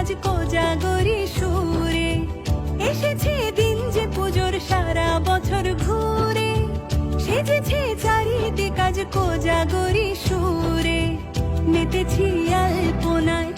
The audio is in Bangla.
আজ কোজাগরি সুরে। এসেছে দিন যে পুজোর সারা বছর ঘুরে। সেজেছে চারিদিক আজ কোজাগরি সুরে। মেতেছি আলপনায়